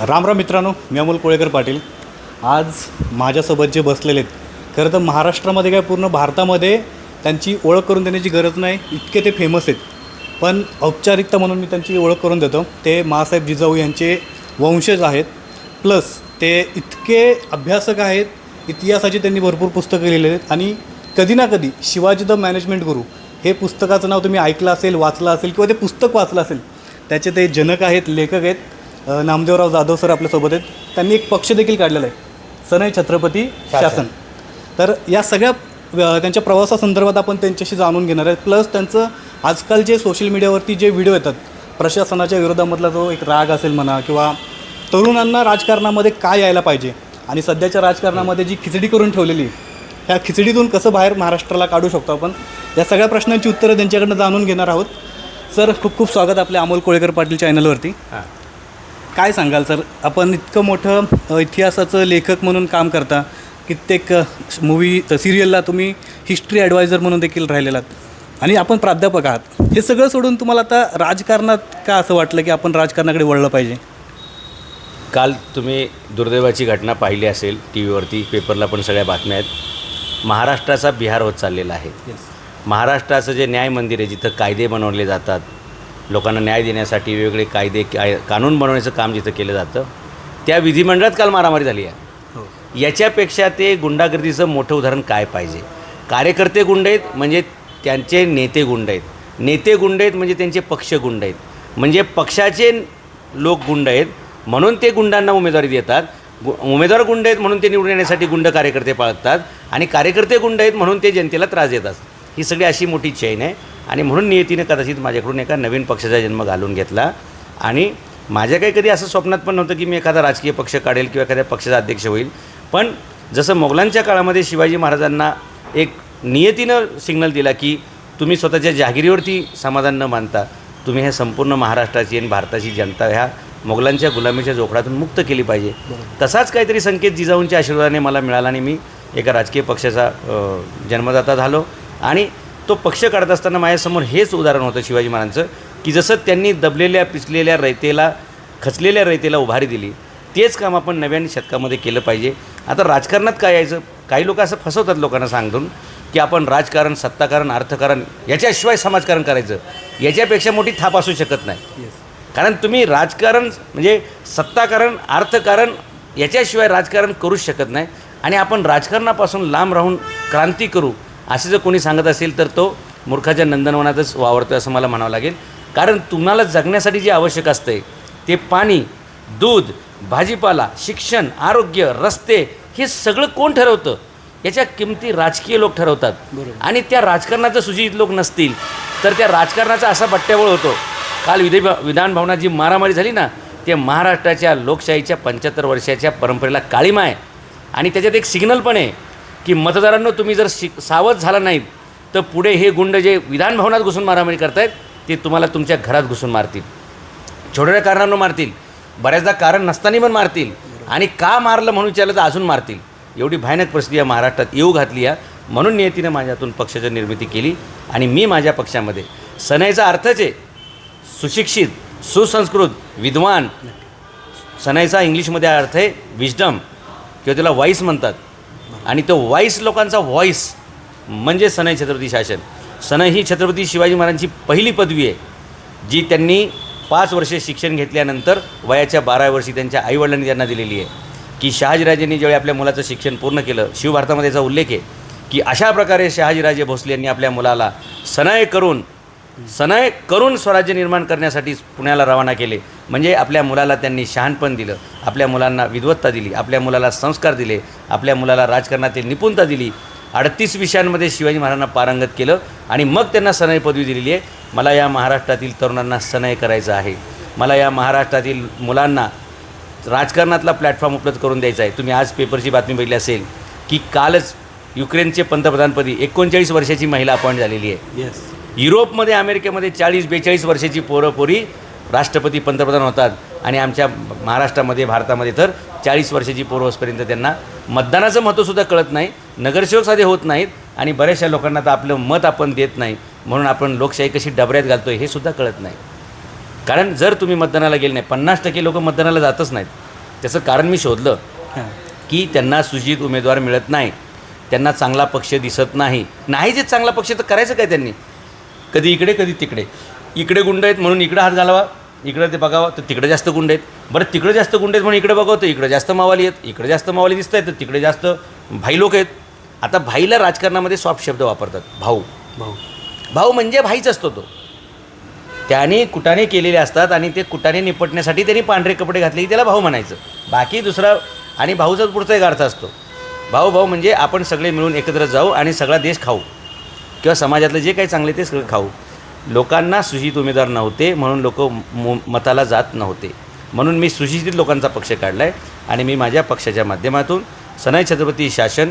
राम राम मित्रांनो मी अमोल कोळेकर पाटील. आज माझ्यासोबत जे बसलेले आहेत खरं तर महाराष्ट्रामध्ये काय पूर्ण भारतामध्ये त्यांची ओळख करून देण्याची गरज नाही इतके ते फेमस आहेत. पण औपचारिकता म्हणून मी त्यांची ओळख करून देतो. ते मासाहेब जिजाऊ यांचे वंशज आहेत. प्लस ते इतके अभ्यासक आहेत इतिहासाची त्यांनी भरपूर पुस्तकं लिहिलेली आहेत आणि कधी ना कधी शिवाजी द मॅनेजमेंट गुरु हे पुस्तकाचं नाव तुम्ही ऐकलं असेल वाचलं असेल किंवा ते पुस्तक वाचलं असेल त्याचे ते जनक आहेत लेखक आहेत. नामदेवराव जाधव सर आपल्यासोबत आहेत. त्यांनी एक पक्ष देखील काढलेला आहे. सनई छत्रपती शासन. तर या सगळ्या त्यांच्या प्रवासासंदर्भात आपण त्यांच्याशी जाणून घेणार आहे प्लस त्यांचं आजकाल जे सोशल मीडियावरती जे व्हिडिओ येतात प्रशासनाच्या विरोधामधला जो एक राग असेल म्हणा किंवा तरुणांना राजकारणामध्ये काय यायला पाहिजे आणि सध्याच्या राजकारणामध्ये जी खिचडी करून ठेवलेली ह्या खिचडीतून कसं बाहेर महाराष्ट्राला काढू शकतो आपण? या सगळ्या प्रश्नांची उत्तरं त्यांच्याकडनं जाणून घेणार आहोत. सर खूप खूप स्वागत आपल्या अमोल कोळेकर पाटील चॅनलवरती काय सांगाल सर? आपण इतकं मोठं इतिहासाचं लेखक म्हणून काम करता कित्येक मूवी सिरियलला तुम्ही हिस्ट्री ॲडवायझर म्हणून देखील राहिलेलात आणि आपण प्राध्यापक आहात. हे सगळं सोडून तुम्हाला आता राजकारणात का असं वाटलं की आपण राजकारणाकडे वळलं पाहिजे? काल तुम्ही दुर्दैवाची घटना पाहिली असेल टी व्हीवरती पेपरला पण सगळ्या बातम्या आहेत. महाराष्ट्राचा बिहार होत चाललेला आहे. महाराष्ट्राचं जे न्याय मंदिर आहे जिथं कायदे बनवले जातात लोकांना न्याय देण्यासाठी वेगवेगळे कायदे काय कानून बनवण्याचं काम जिथं केलं जातं त्या विधिमंडळात काल मारामारी झाली आहे. याच्यापेक्षा ते गुंडागर्दीचं मोठं उदाहरण काय पाहिजे? कार्यकर्ते गुंड आहेत म्हणजे त्यांचे नेते गुंड आहेत. नेते गुंड आहेत म्हणजे त्यांचे पक्ष गुंड आहेत. म्हणजे पक्षाचे लोक गुंड आहेत म्हणून ते गुंडांना उमेदवारी देतात. गु उमेदवार गुंड आहेत म्हणून ते निवडून येण्यासाठी गुंड कार्यकर्ते पाळतात आणि कार्यकर्ते गुंड आहेत म्हणून ते जनतेला त्रास देतात ही सगळी अशी मोठी चैन आहे. आणि म्हणून नियतीने कदाचित माझ्याकडून एका नवीन पक्षाचा जन्म घालून घेतला. आणि माझ्या काही कधी असं स्वप्नात पण नव्हतं की मी एखादा राजकीय पक्ष काढेल किंवा एखाद्या पक्षाचा अध्यक्ष होईल. पण जसं मोगलांच्या काळामध्ये शिवाजी महाराजांना एक नियतीनं सिग्नल दिला की तुम्ही स्वतःच्या जहागिरीवरती समाधान न मानता तुम्ही हे संपूर्ण महाराष्ट्राची आणि भारताची जनता ह्या मोगलांच्या गुलामीच्या जोखडातून मुक्त केली पाहिजे. तसाच काहीतरी संकेत जिजाऊंच्या आशीर्वादाने मला मिळाला आणि मी एका राजकीय पक्षाचा जन्मदाता झालो. आणि तो पक्ष काढत असताना माझ्यासमोर हेच उदाहरण होतं शिवाजी महाराजांचं की जसं त्यांनी दबलेल्या पिचलेल्या रयतेला खचलेल्या रयतेला उभारी दिली तेच काम आपण नव्याने शतकामध्ये केलं पाहिजे. आता राजकारणात काय यायचं? काही लोक असं फसवतात लोकांना सांगून की आपण राजकारण सत्ताकारण अर्थकारण याच्याशिवाय समाजकारण करायचं. याच्यापेक्षा मोठी थाप असू शकत नाही. कारण तुम्ही राजकारण म्हणजे सत्ताकारण अर्थकारण याच्याशिवाय राजकारण करूच शकत नाही. आणि आपण राजकारणापासून लांब राहून क्रांती करू असे जर कोणी सांगत असेल तर तो मूर्खाच्या नंदनवनातच वावरतो असं मला म्हणावं लागेल. कारण तुम्हाला जगण्यासाठी जे आवश्यक असते ते पाणी दूध भाजीपाला शिक्षण आरोग्य रस्ते हे सगळं कोण ठरवतं? याच्या किमती राजकीय लोक ठरवतात. आणि त्या राजकारणाचं सुशिक्षित लोक नसतील तर त्या राजकारणाचा असा बट्ट्याबोळ होतो. काल विधी विधान भवनात जी मारामारी झाली ना ते महाराष्ट्राच्या लोकशाहीच्या पंच्याहत्तर वर्षाच्या परंपरेला काळीमा आहे. आणि त्याच्यात एक सिग्नल पण आहे. की मतदारांनो तुम्ही जर शिक सावध झाला नाहीत तर पुढे हे गुंड जे विधान भवनात घुसून मारामारी करतायत ते तुम्हाला तुमच्या घरात घुसून मारतील. छोट्या कारणांना मारतील. बऱ्याचदा कारण नसताना पण मारतील. आणि का मारलं म्हणून विचारलं तर अजून मारतील. एवढी भयानक परिस्थिती या महाराष्ट्रात येऊ घातली आहे म्हणून नियतीनं माझ्यातून पक्षाची निर्मिती केली. आणि मी माझ्या पक्षामध्ये सनईचा अर्थच आहे सुशिक्षित सुसंस्कृत विद्वान. सनईचा इंग्लिशमध्ये अर्थ आहे विजडम किंवा त्याला वाईस म्हणतात. आणि तो व्हॉईस लोकांचा व्हॉईस म्हणजे सनई छत्रपती शासन. सनई ही छत्रपती शिवाजी महाराजांची पहिली पदवी आहे जी त्यांनी पाच वर्षे शिक्षण घेतल्यानंतर वयाच्या बारा वर्षी त्यांच्या आईवडिलांनी त्यांना दिलेली आहे. की शहाजीराजेंनी ज्यावेळी आपल्या मुलाचं शिक्षण पूर्ण केलं शिवभारतामध्ये याचा उल्लेख आहे की अशा प्रकारे शहाजीराजे भोसले यांनी आपल्या मुलाला सनय करून सनय करून स्वराज्य निर्माण करण्यासाठी पुण्याला रवाना केले. म्हणजे आपल्या मुलाला त्यांनी शहाणपण दिलं आपल्या मुलांना विद्वत्ता दिली आपल्या मुलाला संस्कार दिले आपल्या मुलाला राजकारणातील निपुणता दिली. अडतीस विषयांमध्ये शिवाजी महाराजांना पारंगत केलं आणि मग त्यांना सनय पदवी दिलेली आहे. मला या महाराष्ट्रातील तरुणांना सनय करायचं आहे. मला या महाराष्ट्रातील मुलांना राजकारणातला प्लॅटफॉर्म उपलब्ध करून द्यायचा आहे. तुम्ही आज पेपरची बातमी बघितली असेल की कालच युक्रेनचे पंतप्रधानपदी एकोणचाळीस वर्षाची महिला अपॉइंट झालेली आहे. येस युरोपमध्ये अमेरिकेमध्ये चाळीस बेचाळीस वर्षाची पोरं पोरी राष्ट्रपती पंतप्रधान होतात. आणि आमच्या महाराष्ट्रामध्ये भारतामध्ये तर चाळीस वर्षाची पोरं त्यांना मतदानाचं महत्त्वसुद्धा कळत नाही. नगरसेवक साधे होत नाहीत आणि बऱ्याचशा लोकांना तर आपलं मत आपण देत नाही. म्हणून आपण लोकशाही कशी डबऱ्यात घालतो हे सुद्धा कळत नाही. कारण जर तुम्ही मतदानाला गेले नाही पन्नास टक्के लोक मतदानाला जातच नाहीत. त्याचं कारण मी शोधलं की त्यांना सुजित उमेदवार मिळत नाही. त्यांना चांगला पक्ष दिसत नाही. नाही जे चांगला पक्ष तर करायचं काय त्यांनी? कधी इकडे कधी तिकडे. इकडे गुंड आहेत म्हणून इकडे हात घालावा. इकडे ते बघावं तर तिकडे जास्त गुंड आहेत. बरं तिकडे जास्त गुंड आहेत म्हणून इकडे बघावं तर इकडे जास्त मावाली आहेत. इकडे जास्त मावाली दिसत आहेत तर तिकडे जास्त भाई लोक आहेत. आता भाईला राजकारणामध्ये सॉफ्ट शब्द वापरतात भाऊ. भाऊ. भाऊ म्हणजे भाईच असतो तो. त्याने कुटाने केलेले असतात आणि ते कुटाने निपटण्यासाठी त्यांनी पांढरे कपडे घातले की त्याला भाऊ म्हणायचं. बाकी दुसरा आणि भाऊचाच पुढचा एक अर्थ असतो. भाऊ भाऊ म्हणजे आपण सगळे मिळून एकत्र जाऊ आणि सगळा देश खाऊ. किंवा समाजातलं जे काही चांगले ते सगळं खाऊ. लोकांना सुशित उमेदवार नव्हते म्हणून लोक मताला जात नव्हते. म्हणून मी सुशिक्षित लोकांचा पक्ष काढला आहे आणि मी माझ्या पक्षाच्या माध्यमातून सनाई छत्रपती शासन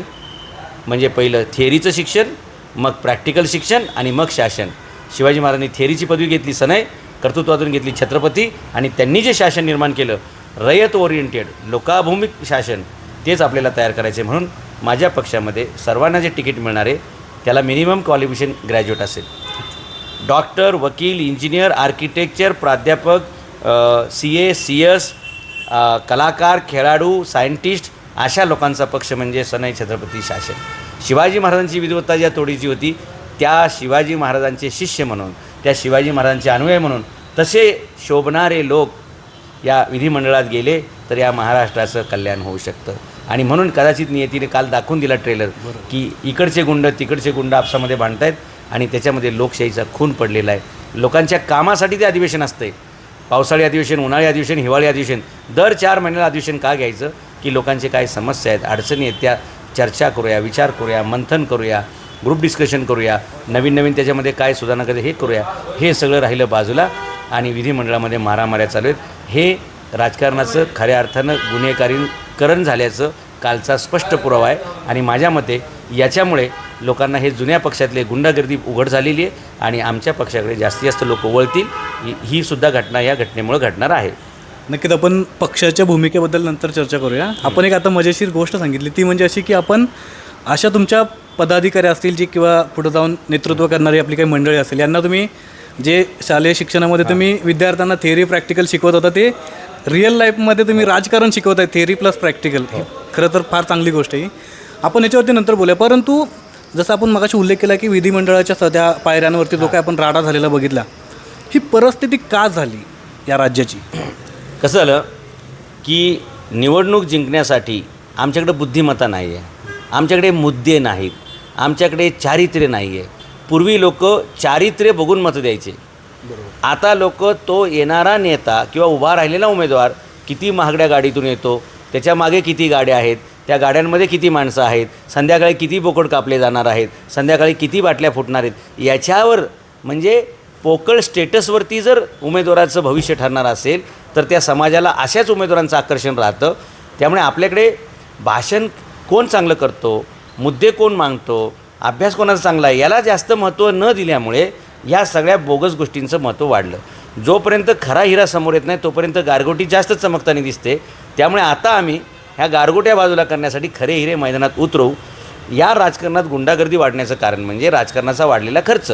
म्हणजे पहिलं थिअरीचं शिक्षण मग प्रॅक्टिकल शिक्षण आणि मग शासन. शिवाजी महाराजांनी थिअरीची पदवी घेतली सनय कर्तृत्वातून घेतली छत्रपती आणि त्यांनी जे शासन निर्माण केलं रयत ओरिएंटेड लोकाभिमुख शासन तेच आपल्याला तयार करायचे म्हणून माझ्या पक्षामध्ये सर्वांना जे तिकीट मिळणार आहे त्याला मिनिमम क्वालिफिकेशन ग्रॅज्युएट असेल. डॉक्टर वकील इंजिनियर आर्किटेक्चर प्राध्यापक सी ए सी एस कलाकार खेळाडू सायंटिस्ट अशा लोकांचा पक्ष म्हणजे सनई छत्रपती शासन. शिवाजी महाराजांची विद्वत्ता ज्या तोडीची होती त्या शिवाजी महाराजांचे शिष्य म्हणून त्या शिवाजी महाराजांचे अन्वय म्हणून तसे शोभणारे लोक या विधिमंडळात गेले तर या महाराष्ट्राचं कल्याण होऊ शकतं. आणि म्हणून कदाचित नियतीने काल दाखवून दिला ट्रेलर की इकडचे गुंड तिकडचे गुंड आपसामध्ये भांडतायत आणि त्याच्यामध्ये लोकशाहीचा खून पडलेला आहे. लोकांच्या कामासाठी ते अधिवेशन असते पावसाळी अधिवेशन उन्हाळी अधिवेशन हिवाळी अधिवेशन दर चार महिन्याला अधिवेशन का घ्यायचं? की लोकांचे काय समस्या आहेत अडचणी आहेत त्या चर्चा करूया विचार करूया मंथन करूया ग्रुप डिस्कशन करूया नवीन नवीन त्याच्यामध्ये काय सुधारणा करायचं हे करूया हे सगळं राहिलं बाजूला आणि विधिमंडळामध्ये मारामाऱ्या चालू आहेत. हे राजकारणाचं खऱ्या अर्थानं करण झाल्याचं कालचा स्पष्ट पुरावा आहे. आणि माझ्या मते याच्यामुळे लोकांना हे जुन्या पक्षातले गुंडागर्दी उघड झालेली आहे आणि आमच्या पक्षाकडे जास्तीत जास्त लोक वळतील. ही- ही सुद्धा घटना या घटनेमुळे घडणार आहे. नक्कीच आपण पक्षाच्या भूमिकेबद्दल नंतर चर्चा करूया. आपण एक आता मजेशीर गोष्ट सांगितली. ती म्हणजे अशी की आपण अशा तुमच्या पदाधिकारी असतील जी किंवा पुढे जाऊन नेतृत्व करणारी आपली काही मंडळी असेल यांना तुम्ही जे शालेय शिक्षणामध्ये तुम्ही विद्यार्थ्यांना थेअरी प्रॅक्टिकल शिकवत होता ते रिअल लाईफमध्ये तुम्ही राजकारण शिकवत आहे थेअरी प्लस प्रॅक्टिकल खरं तर फार चांगली गोष्ट आहे. आपण याच्यावरती नंतर बोलूया. परंतु जसं आपण मगाशी उल्लेख केला की विधिमंडळाच्या सध्या पायऱ्यांवरती जो काय आपण राडा झालेला बघितला ही परिस्थिती का झाली या राज्याची? कसं झालं की निवडणूक जिंकण्यासाठी आमच्याकडे बुद्धिमत्ता नाही आहे आमच्याकडे मुद्दे नाहीत आमच्याकडे चारित्र्य नाही आहे पूर्वी लोक चारित्र्य बघून मतं द्यायचे. आता लोक तो येणारा नेता किंवा उभा राहिलेला उमेदवार किती महागड्या गाडीतून येतो त्याच्यामागे किती गाड्या आहेत त्या गाड्यांमध्ये किती माणसं आहेत संध्याकाळी किती बोकड कापले जाणार आहेत संध्याकाळी किती बाटल्या फुटणार आहेत याच्यावर म्हणजे पोकळ स्टेटसवरती जर उमेदवाराचं भविष्य ठरणार असेल तर त्या समाजाला अशाच उमेदवारांचं आकर्षण राहतं. त्यामुळे आपल्याकडे भाषण कोण चांगलं करतो मुद्दे कोण मागतो अभ्यास कोणाचा चांगला आहे? याला जास्त महत्त्व न दिल्यामुळे या सगळ्या बोगस गोष्टींचं महत्त्व वाढलं. जोपर्यंत खरा हिरा समोर येत नाही तोपर्यंत गारगोटी जास्त चमकताना दिसते. त्यामुळे आता आम्ही ह्या गारगोट्या बाजूला करण्यासाठी खरे हिरे मैदानात उतरवू. या राजकारणात गुंडागर्दी वाढण्याचं कारण म्हणजे राजकारणाचा वाढलेला खर्च.